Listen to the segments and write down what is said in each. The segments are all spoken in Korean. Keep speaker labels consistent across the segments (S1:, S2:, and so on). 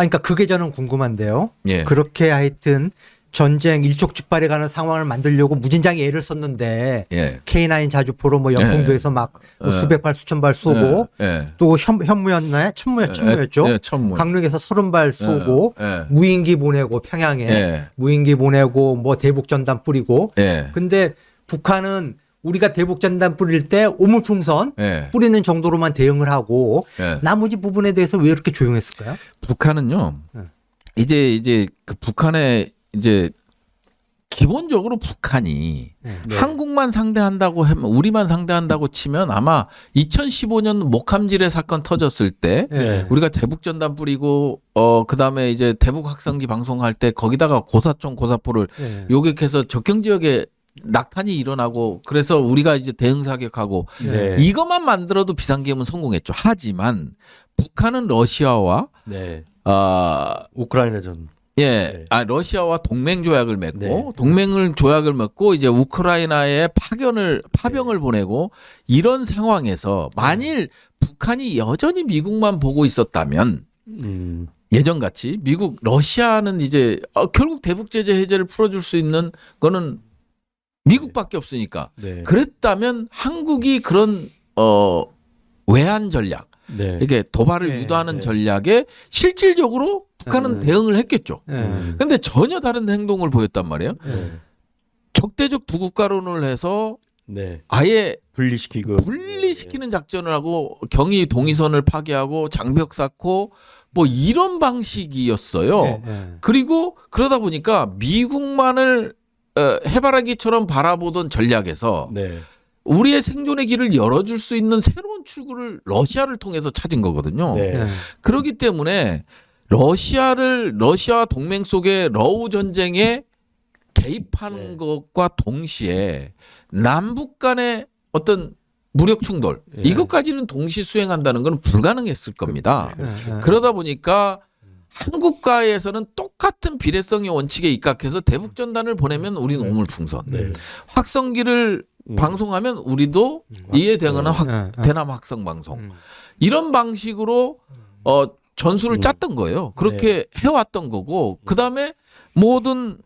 S1: 그러니까 그게 저는 궁금한데요.
S2: 예.
S1: 그렇게 하여튼 전쟁 일촉즉발에 가는 상황을 만들려고 무진장에 애를 썼는데
S2: 예.
S1: K9 자주포로 뭐 연평도에서 막
S2: 예.
S1: 수백 발 수천 발 쏘고
S2: 예. 예.
S1: 또 현, 현무였나요? 천무였 천무였죠.
S2: 예, 천무.
S1: 강릉에서 서른 발 쏘고
S2: 예. 예.
S1: 무인기 보내고 평양에
S2: 예.
S1: 무인기 보내고 뭐 대북 전단 뿌리고
S2: 예.
S1: 근데 북한은 우리가 대북 전단 뿌릴 때 오물풍선
S2: 예.
S1: 뿌리는 정도로만 대응을 하고
S2: 예.
S1: 나머지 부분에 대해서 왜 이렇게 조용했을까요?
S2: 북한은요.
S1: 네.
S2: 이제 이제 그 북한의 이제 기본적으로 북한이
S1: 네.
S2: 한국만 상대한다고 하면 우리만 상대한다고 치면 아마 2015년 목함질의 사건 터졌을 때
S1: 예.
S2: 우리가 대북 전단 뿌리고 어 그다음에 이제 대북 확성기 방송할 때 거기다가 고사총 고사포를
S1: 예.
S2: 요격해서 적경 지역에 낙탄이 일어나고 그래서 우리가 이제 대응 사격하고
S3: 네.
S2: 이것만 만들어도 비상계엄은 성공했죠. 하지만 북한은 러시아와
S3: 네.
S2: 아
S3: 우크라이나전.
S2: 예,
S3: 네.
S2: 아 러시아와 동맹 조약을 맺고
S3: 네.
S2: 동맹을 조약을 맺고 이제 우크라이나에 파견을 파병을 보내고 이런 상황에서 만일 북한이 여전히 미국만 보고 있었다면
S3: 음.
S2: 예전 같이 미국 러시아는 이제 어, 결국 대북 제재 해제를 풀어줄 수 있는 거는 미국밖에 없으니까
S3: 네.
S2: 그랬다면 한국이 그런 어 외환 전략
S3: 네.
S2: 이게 도발을
S1: 네,
S2: 유도하는
S3: 네.
S2: 전략에 실질적으로 북한은
S3: 네.
S2: 대응을 했겠죠.
S1: 예.
S3: 음.
S2: 근데 전혀 다른 행동을 보였단 말이에요.
S3: 네.
S2: 적대적 두 국가론을 해서
S3: 네.
S2: 아예
S3: 분리시키고
S2: 분리시키는 작전을 하고 경의 동의선을 파괴하고 장벽 쌓고 뭐 이런 방식이었어요.
S1: 예, 예.
S2: 그리고 그러다 보니까 미국만을 어, 해바라기처럼 바라보던 전략에서
S3: 네.
S2: 우리의 생존의 길을 열어줄 수 있는 새로운 출구를 러시아를 통해서 찾은 거거든요.
S3: 네.
S1: 예.
S2: 그렇기 때문에 러시아를 러시아 동맹 속의 러우 전쟁에 개입하는
S3: 네.
S2: 것과 동시에 남북 간의 어떤 무력 충돌
S3: 예.
S2: 이것까지는 동시 수행한다는 건 불가능했을 겁니다.
S1: 예, 예.
S2: 그러다 보니까 한국과에서는 똑같은 비례성의 원칙에 입각해서 대북 전단을 보내면 우리는 오물풍선,
S3: 네.
S2: 확성기를
S3: 음.
S2: 방송하면 우리도 이에 대응하는 확,
S1: 예, 예.
S2: 대남 확성 방송
S1: 음.
S2: 이런 방식으로 어 전술을
S3: 음.
S2: 짰던 거예요. 그렇게 해왔던 거고 그 다음에 모든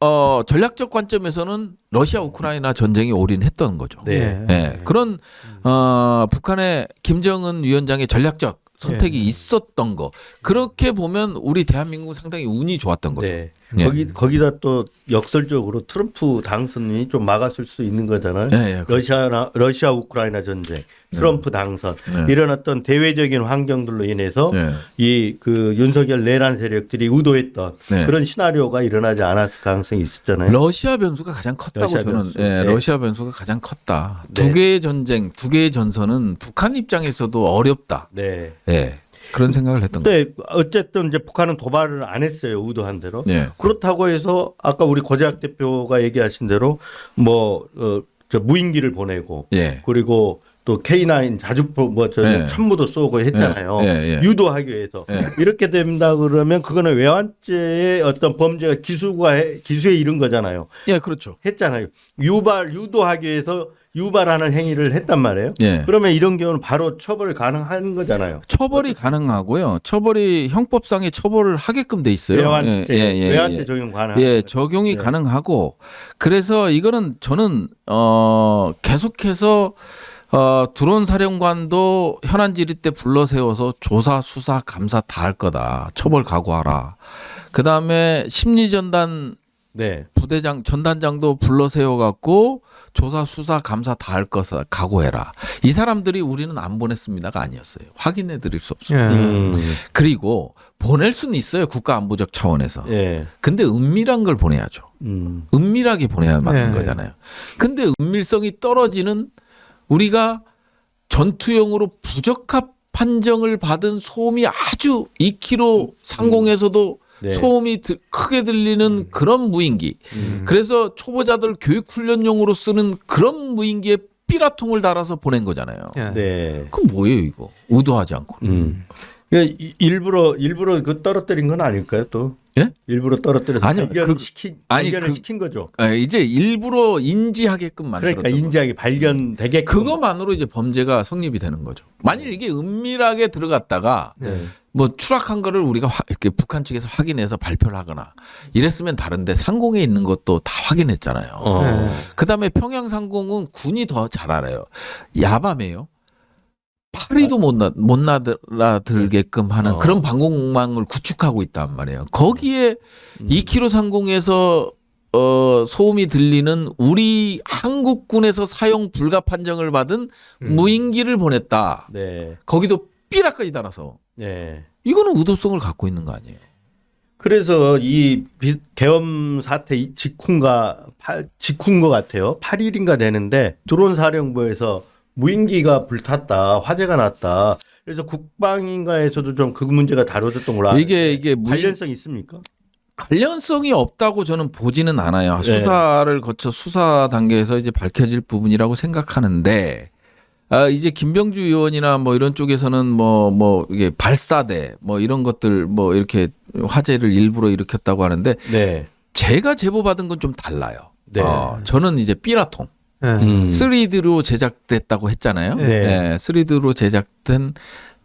S2: 어 전략적 관점에서는 러시아 우크라이나 전쟁이 올인했던 거죠.
S3: 네.
S2: 예, 그런 어 북한의 김정은 위원장의 전략적 선택이
S1: 예.
S2: 있었던 거 그렇게 보면 우리 대한민국은 상당히 운이 좋았던 거죠.
S3: 네.
S2: 예.
S3: 거기 거기다 또 역설적으로 트럼프 당선이 좀 막았을 수 있는 거잖아요.
S2: 예, 예.
S3: 러시아나 러시아 우크라이나 전쟁, 트럼프 당선
S2: 네.
S3: 이런 어떤 대외적인 환경들로 인해서
S2: 네.
S3: 이그 윤석열 내란 세력들이 의도했던
S2: 네.
S3: 그런 시나리오가 일어나지 않았을 가능성이 있었잖아요.
S2: 러시아 변수가 가장 컸다고
S3: 러시아
S2: 저는
S3: 변수.
S2: 예,
S3: 네.
S2: 러시아 변수가 가장 컸다.
S3: 네.
S2: 두 개의 전쟁, 두 개의 전선은 북한 입장에서도 어렵다.
S3: 네.
S2: 예. 그런 생각을 했던 거예요.
S3: 근데 어쨌든 이제 북한은 도발을 안 했어요. 의도한 대로.
S2: 예.
S3: 그렇다고 해서 아까 우리 고재학 대표가 얘기하신 대로 뭐 어, 저 무인기를 보내고
S2: 예.
S3: 그리고 또 K9 자주포 뭐저
S2: 예.
S3: 천무도 쏘고 했잖아요.
S2: 예, 예, 예.
S3: 유도하기 위해서
S2: 예.
S3: 이렇게 된다 그러면 그거는 외환죄의 어떤 범죄가 기수가 해- 기수에 이른 거잖아요.
S2: 예, 그렇죠.
S3: 했잖아요. 유발 유도하기 위해서 유발하는 행위를 했단 말이에요.
S2: 예.
S3: 그러면 이런 경우는 바로 처벌 가능한 거잖아요.
S2: 처벌이 가능하고요. 처벌이 형법상의 처벌을 하게끔 돼 있어요.
S3: 외환죄
S2: 예, 예, 예,
S3: 외환죄
S2: 예.
S3: 적용 가능한
S2: 예. 적용이
S3: 네.
S2: 가능하고 그래서 이거는 저는 어 계속해서 어 드론 사령관도 현안 질의 때 불러 세워서 조사, 수사, 감사 다 할 거다. 처벌 각오하라. 그다음에 심리 전단
S3: 네.
S2: 부대장 전단장도 불러 세워 갖고 조사, 수사, 감사 다 할 것을 각오해라. 이 사람들이 우리는 안 보냈습니다가 아니었어요. 확인해 드릴 수 없어요.
S1: 예.
S3: 음.
S2: 그리고 보낼 수는 있어요. 국가 안보적 차원에서.
S3: 예.
S2: 근데 은밀한 걸 보내야죠.
S3: 음.
S2: 은밀하게 보내야 맞는
S1: 네.
S2: 거잖아요. 근데 은밀성이 떨어지는 우리가 전투용으로 부적합 판정을 받은 소음이 아주 2km 상공에서도
S3: 네.
S2: 소음이 들- 크게 들리는 그런 무인기.
S3: 음.
S2: 그래서 초보자들 교육 훈련용으로 쓰는 그런 무인기에 삐라통을 달아서 보낸 거잖아요.
S1: 예.
S3: 네.
S2: 그럼 뭐예요, 이거? 의도하지 않고.
S3: 음. 그러니까 이- 일부러 일부러 그 떨어뜨린 건 아닐까요, 또?
S2: 예?
S3: 일부러 떨어뜨려서
S2: 아니요,
S3: 발견을
S2: 그-
S3: 시킨
S2: 아니,
S3: 발견을
S2: 그-
S3: 시킨 거죠.
S2: 아, 이제 일부러 인지하게끔 만들었던
S3: 그러니까 인지하게 발견되게
S2: 그것만으로 이제 범죄가 성립이 되는 거죠. 만일 이게 은밀하게 들어갔다가
S3: 네.
S2: 뭐 추락한 거를 우리가 화- 이렇게 북한 측에서 확인해서 발표를 하거나 이랬으면 다른데 상공에 있는 것도 다 확인했잖아요.
S3: 어.
S1: 네.
S2: 그다음에 평양 상공은 군이 더 잘 알아요. 야밤에요. 파리도 못, 나, 못 나들게끔 하는
S3: 어.
S2: 그런 방공망을 구축하고 있단 말이에요. 거기에
S3: 음.
S2: 2km 상공에서 어, 소음이 들리는 우리 한국군에서 사용 불가 판정을 받은
S1: 음.
S2: 무인기를 보냈다.
S3: 네.
S2: 거기도 삐라까지 달아서
S3: 네.
S2: 이거는 의도성을 갖고 있는 거 아니에요?
S3: 그래서 이 비- 계엄 사태 이 직후인가 팔- 직후인 것 같아요. 8일인가 되는데 드론 사령부에서 무인기가 불탔다, 화재가 났다. 그래서 국방인가에서도 좀 그 문제가 다뤄졌던 걸로 알아요.
S2: 이게 이게 무인,
S3: 관련성 있습니까?
S2: 관련성이 없다고 저는 보지는 않아요.
S3: 네.
S2: 수사를 거쳐 수사 단계에서 이제 밝혀질 부분이라고 생각하는데 아, 이제 김병주 의원이나 뭐 이런 쪽에서는 뭐, 뭐, 이게 발사대 뭐 이런 것들 뭐 이렇게 화재를 일부러 일으켰다고 하는데
S3: 네.
S2: 제가 제보받은 건 좀 달라요.
S3: 네.
S2: 어, 저는 이제 삐라통
S1: 네.
S3: 음.
S2: 3D로 제작됐다고 했잖아요.
S3: 네.
S2: 네. 3D로 제작된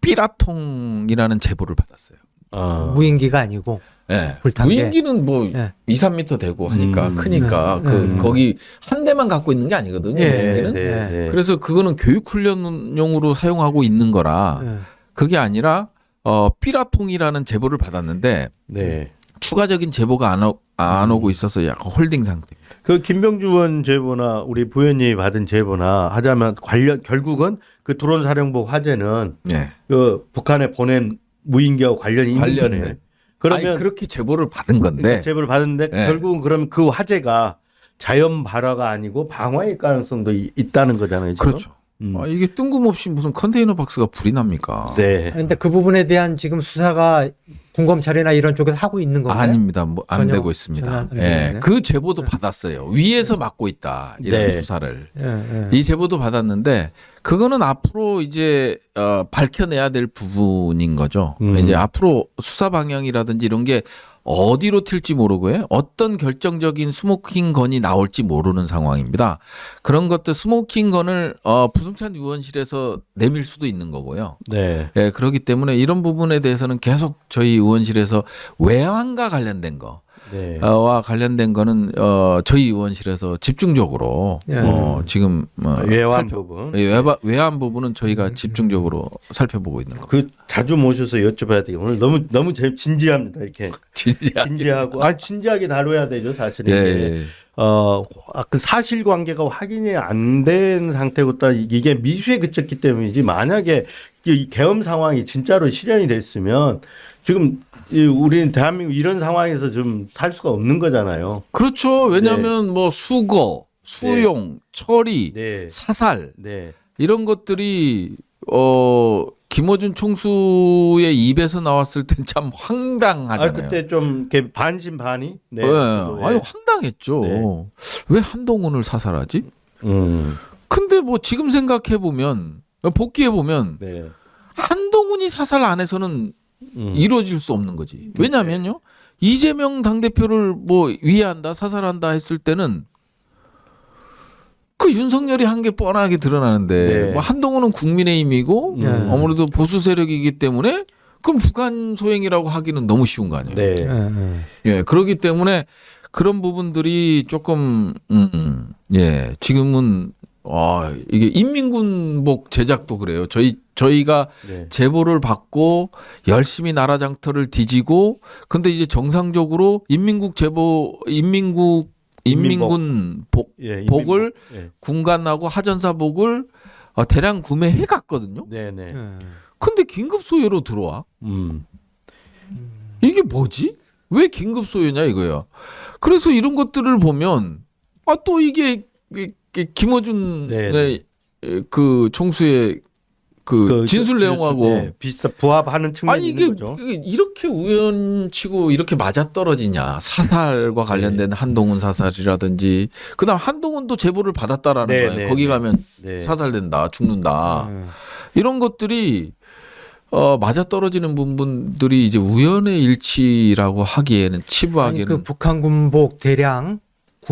S2: 삐라통이라는 제보를 받았어요.
S3: 어.
S1: 무인기가 아니고
S2: 예.
S1: 불탄 게.
S2: 무인기는 뭐
S1: 예.
S2: 2, 3미터 되고 하니까
S3: 음.
S2: 크니까
S1: 네.
S2: 그
S1: 음.
S2: 거기 한 대만 갖고 있는 게 아니거든요.
S1: 예.
S2: 무인기는.
S3: 네, 네.
S2: 그래서 그거는 교육 훈련용으로 사용하고 있는 거라
S1: 네.
S2: 그게 아니라 어 삐라통이라는 제보를 받았는데
S3: 네.
S2: 추가적인 제보가 안, 오, 안 오고 있어서 약간 홀딩 상태.
S3: 그 김병주 의원 제보나 우리 부연이 받은 제보나 하자면 관련 결국은 그 드론 사령부 화재는
S2: 네.
S3: 그 북한에 보낸 무인기와 관련이 있는
S2: 관련돼.
S3: 거네. 그러면
S2: 아니, 그렇게 제보를 받은 건데
S3: 제보를 받았는데
S2: 네.
S3: 결국은 그럼 그 화재가 자연 발화가 아니고 방화일 가능성도 이- 있다는 거잖아요. 지금?
S2: 그렇죠.
S3: 음.
S2: 아, 이게 뜬금없이 무슨 컨테이너 박스가 불이 납니까?
S3: 네.
S1: 근데 그 부분에 대한 지금 수사가 군검찰이나 이런 쪽에서 하고 있는 건가요?
S2: 아닙니다. 뭐 안
S1: 전혀-
S2: 되고 있습니다. 예.
S1: 있네.
S2: 그 제보도 받았어요. 위에서 맡고 있다. 이런
S3: 네.
S2: 수사를.
S1: 예, 예.
S2: 이 제보도 받았는데 그거는 앞으로 이제 어, 밝혀내야 될 부분인 거죠.
S3: 음.
S2: 이제 앞으로 수사 방향이라든지 이런 게 어디로 튈지 모르고 요. 어떤 결정적인 스모킹 건이 나올지 모르는 상황입니다. 그런 것들 스모킹 건을 어, 부승찬 의원실에서 내밀 수도 있는 거고요.
S3: 네.
S2: 예, 그렇기 때문에 이런 부분에 대해서는 계속 저희 의원실에서 외환과 관련된 거
S3: 네.
S2: 어, 와 관련된 거는 어 저희 의원실에서 집중적으로
S1: 예.
S2: 어 지금 어,
S3: 외환
S2: 살펴-
S3: 부분.
S2: 예, 외바, 외환 부분은
S1: 음.
S2: 저희가 집중적으로 살펴보고 있는 거.
S3: 그 자주 모셔서 여쭤봐야 돼요. 오늘 너무 너무 제- 진지합니다. 이렇게
S2: 진지하게.
S3: 진지하고 아 진지하게 다뤄야 되죠. 사실은
S2: 예,
S3: 이게.
S2: 예.
S3: 어, 아, 그 사실관계가 확인이 안 된 상태고 또 이게 미수에 그쳤기 때문이지 만약에 이 계엄 상황이 진짜로 실현이 됐으면 지금 이 우리는 대한민국 이런 상황에서 좀 살 수가 없는 거잖아요.
S2: 그렇죠. 왜냐하면 뭐 수거, 수용, 처리,
S3: 네.
S2: 사살
S3: 네.
S2: 이런 것들이 어 김어준 총수의 입에서 나왔을 땐 참 황당하잖아요.
S3: 아 그때 좀 이렇게 반신반의. 네.
S2: 예,
S3: 예.
S2: 아니 황당했죠.
S3: 네.
S2: 왜 한동훈을 사살하지?
S3: 음.
S2: 근데 뭐 지금 생각해 보면 복귀해 보면
S3: 네.
S2: 한동훈이 사살 안에서는
S3: 음.
S2: 이루어질 수 없는 거지. 왜냐면요. 이재명 당대표를 뭐 위해한다, 사살한다 했을 때는 그 윤석열이 한 게 뻔하게 드러나는데
S3: 네.
S2: 뭐 한동훈은 국민의힘이고
S1: 네.
S2: 아무래도 보수 세력이기 때문에 그럼 북한 소행이라고 하기는 너무 쉬운 거 아니에요.
S3: 네.
S1: 예, 예.
S2: 예, 그렇기 때문에 그런 부분들이 조금 음, 예, 지금은 아, 이게 인민군복 제작도 그래요. 저희 저희가
S3: 네.
S2: 제보를 받고 열심히 나라 장터를 뒤지고 근데 이제 정상적으로 인민국 제보 인민국 인민군 복
S3: 예,
S2: 복을
S3: 인민복. 예.
S2: 군관하고 하전사 복을 어, 대량 구매해 갔거든요.
S3: 네, 네.
S1: 예.
S2: 근데 긴급 소요로 들어와.
S3: 음.
S2: 이게 뭐지? 왜 긴급 소요냐 이거야. 그래서 이런 것들을 보면 아 또 이게 김어준의
S3: 네,
S2: 그 총수의 그,
S3: 그
S2: 진술
S3: 그-
S2: 내용하고
S3: 네, 비슷 부합하는 측면이
S2: 아니
S3: 있는
S2: 이게,
S3: 거죠.
S2: 이게 이렇게 우연치고 이렇게 맞아 떨어지냐 사살과
S3: 네.
S2: 관련된 한동훈 사살이라든지 그다음 한동훈도 제보를 받았다라는
S3: 네,
S2: 거예요.
S3: 네,
S2: 거기
S3: 네.
S2: 가면
S3: 네.
S2: 사살된다, 죽는다
S1: 예.
S2: 이런 것들이 어 맞아 떨어지는 부분들이 이제 우연의 일치라고 하기에는
S1: 아니
S2: 치부하기에는
S1: 그 북한 군복 대량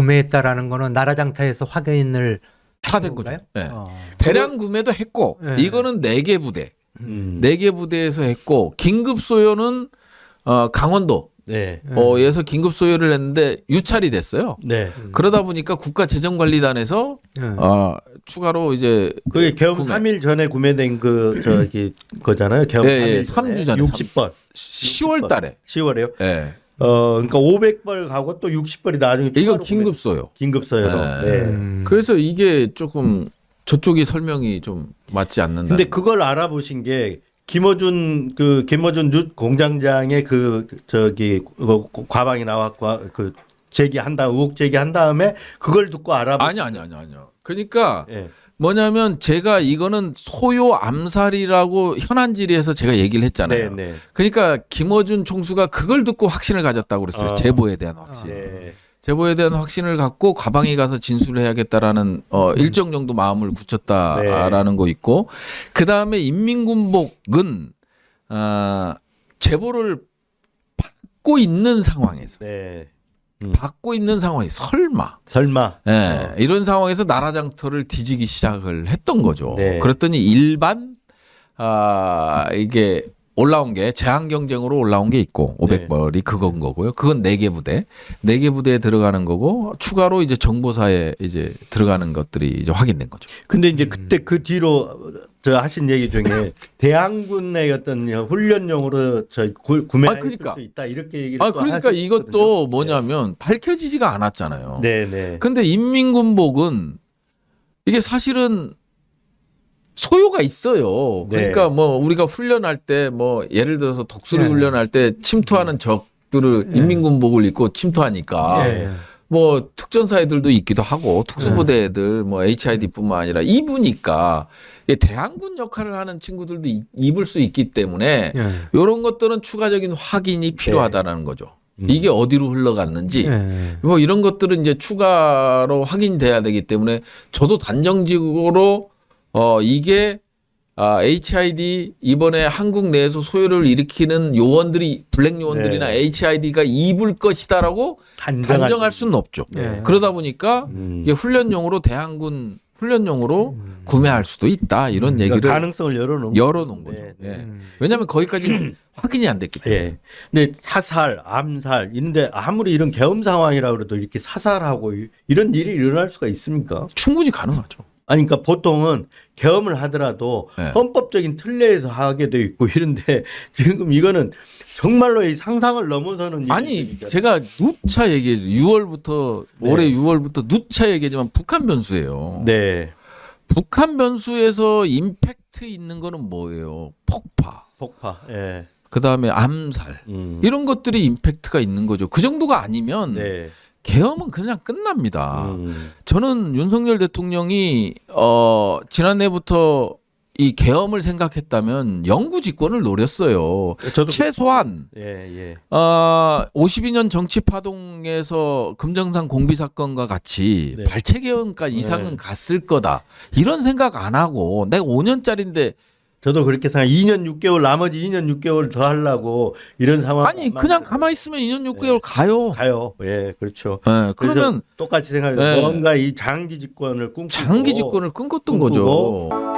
S1: 구매했다라는 거는 나라장터에서 확인을
S2: 다
S1: 하신
S2: 된 거죠. 네.
S1: 어.
S2: 대량 구매도 했고
S1: 네.
S2: 이거는 네 개 부대
S3: 음.
S2: 네개 부대에서 했고 긴급 소요는 어, 강원도
S3: 네.
S2: 어, 에서 긴급 소요를 했는데 유찰이 됐어요.
S3: 네.
S2: 그러다 보니까 국가재정관리단에서
S1: 예.
S2: 어, 추가로 이제
S3: 그게 개업
S2: 구매.
S3: 3일 전에 구매된 그 저기 거잖아요. 개업
S2: 예, 예,
S3: 3일
S2: 삼주 전에,
S3: 60번.
S2: 10월 달에
S3: 10월에요.
S2: 예.
S3: 어, 그러니까 500벌 가고 또 60벌이 나중에
S2: 이거
S3: 추가로
S2: 긴급 소요.
S3: 긴급 서열로.
S2: 네.
S3: 네.
S1: 음.
S2: 그래서 이게 조금 저쪽이 설명이 좀 맞지 않는다.
S3: 근데 그걸 알아보신 게 김어준 그 김어준 뉴 공장장의 그 저기 그 과방이 나왔고 그 제기한 다 의혹 제기한 다음에 그걸 듣고 알아보.
S2: 아니 아니 아니 아니요. 그러니까
S3: 예.
S2: 뭐냐면 제가 이거는 소요 암살이라고 현안 질의에서 제가 얘기를 했잖아요.
S3: 네, 네.
S2: 그러니까 김어준 총수가 그걸 듣고 확신을 가졌다고 그랬어요.
S3: 아.
S2: 제보에 대한 확신.
S3: 네.
S2: 제보에 대한 확신을 갖고 과방에 가서 진술을 해야겠다라는 어 일정 정도 마음을 굳혔다라는 거 있고 그 다음에 인민군복은 아 제보를 받고 있는 상황에서
S3: 네.
S2: 받고 있는 상황에 설마
S3: 설마.
S2: 예,
S3: 어.
S2: 이런 상황에서 나라 장터를 뒤지기 시작을 했던 거죠.
S3: 네.
S2: 그랬더니 일반 아 이게 올라온 게 제한 경쟁으로 올라온 게 있고
S3: 네.
S2: 500벌이 그건 거고요. 그건 네 개 부대, 네 개 부대에 들어가는 거고 추가로 이제 정보사에 이제 들어가는 것들이 이제 확인된 거죠.
S3: 근데 이제 그때 그 뒤로 저 하신 얘기 중에 대항군의 어떤 훈련용으로 저 구- 구매할
S2: 아, 그러니까.
S3: 수 있다 이렇게 얘기를
S2: 아
S3: 또
S2: 그러니까
S3: 하셨거든요.
S2: 이것도 뭐냐면 밝혀지지가 않았잖아요.
S3: 네, 네.
S2: 근데 인민군복은 이게 사실은 소요가 있어요.
S3: 네.
S2: 그러니까 뭐 우리가 훈련할 때 뭐 예를 들어서 독수리
S1: 네.
S2: 훈련할 때 침투하는 적들을
S1: 네.
S2: 인민군복을 입고 침투하니까
S3: 네.
S2: 뭐 특전사 애들도 있기도 하고 특수부대 애들 뭐 HID뿐만 아니라 입으니까 대항군 역할을 하는 친구들도 이- 입을 수 있기 때문에
S1: 예.
S2: 이런 것들은 추가적인 확인이 필요하다라는 거죠.
S3: 음.
S2: 이게 어디로 흘러갔는지
S1: 예.
S2: 뭐 이런 것들은 이제 추가로 확인돼야 되기 때문에 저도 단정적으로 어 이게 아, HID 이번에 한국 내에서 소요를 일으키는 요원들이 블랙 요원들이나
S3: 네.
S2: HID가 입을 것이다라고 단정할 수는 없죠.
S1: 네.
S2: 그러다 보니까
S3: 음.
S2: 이게 훈련용으로 대한군 훈련용으로 구매할 수도 있다 이런
S3: 그러니까
S2: 얘기를
S3: 가능성을 열어놓은
S2: 열어놓은
S3: 거죠. 네,
S2: 예.
S3: 네.
S1: 음.
S2: 왜냐하면 거기까지는 확인이 안 됐기 때문에.
S3: 예. 근데 사살, 암살, 이런데 아무리 이런 계엄 상황이라 그래도 이렇게 사살하고 이- 이런 일이 일어날 수가 있습니까?
S2: 충분히 가능하죠.
S3: 아니, 그러니까 보통은 계엄을 하더라도
S2: 네.
S3: 헌법적인 틀 내에서 하게 돼 있고 이런데 지금 이거는 정말로 이 상상을 넘어서는
S2: 아니. 제가 누차 얘기해 6월부터
S3: 네.
S2: 올해 6월부터 누차 얘기하지만 북한 변수예요.
S3: 네.
S2: 북한 변수에서 임팩트 있는 거는 뭐예요? 폭파.
S3: 폭파. 예.
S2: 그다음에 암살.
S3: 음.
S2: 이런 것들이 임팩트가 있는 거죠. 그 정도가 아니면
S3: 네.
S2: 계엄은 그냥 끝납니다.
S3: 음.
S2: 저는 윤석열 대통령이 어 지난해부터 이 계엄을 생각했다면 영구 집권을 노렸어요.
S3: 저도
S2: 최소한
S3: 예, 예.
S2: 어, 52년 정치 파동에서 금정산 공비 사건과 같이
S3: 네.
S2: 발췌 개헌까지 이상은
S3: 네.
S2: 갔을 거다. 이런 생각 안 하고 내가 5년짜리인데
S3: 저도 그렇게 생각. 2년 6개월 나머지 2년 6개월 더 하려고 이런 상황
S2: 아니 그냥 가만히 있으면 2년 6개월 가요.
S3: 가요. 예, 그렇죠.
S2: 예, 그러면
S3: 똑같이 생각해요.
S2: 네.
S3: 뭔가 이 장기 집권을 꿈꾸고
S2: 장기 집권을 끊었던
S3: 꿈꾸고
S2: 거죠.